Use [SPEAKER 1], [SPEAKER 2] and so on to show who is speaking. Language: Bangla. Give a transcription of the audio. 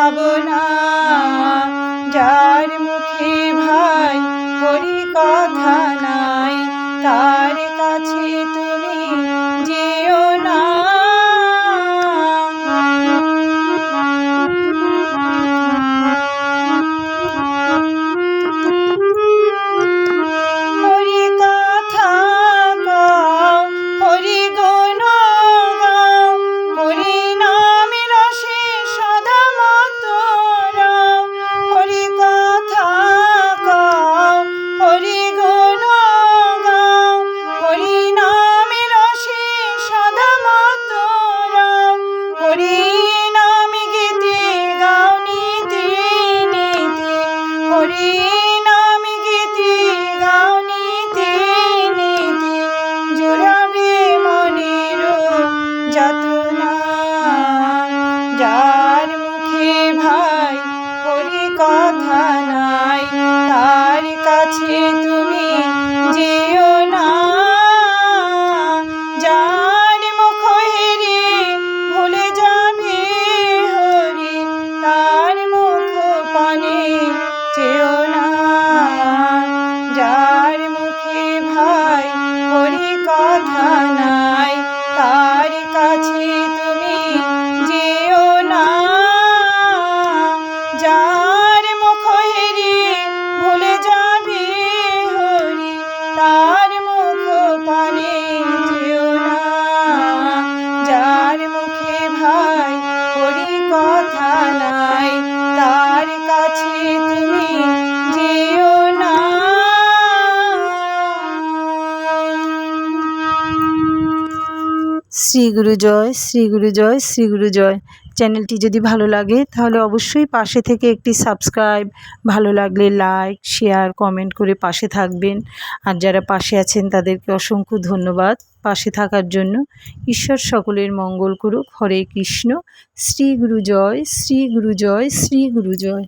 [SPEAKER 1] ভাবনা। যার মুখে ভাই হরি কথা tattoo. শ্রী গুরু জয়, শ্রী গুরু জয়, শ্রী গুরু জয়। চ্যানেলটি যদি ভালো লাগে, তাহলে অবশ্যই পাশে থেকে একটি সাবস্ক্রাইব, ভালো লাগলে লাইক, শেয়ার, কমেন্ট করে পাশে থাকবেন। আর যারা পাশে আছেন, তাদেরকে অসংখ্য ধন্যবাদ। পাশে থাকার জন্য ঈশ্বর সকলের মঙ্গল করুক। হরে কৃষ্ণ। শ্রী গুরু জয়, শ্রী গুরু জয়, শ্রী গুরু জয়।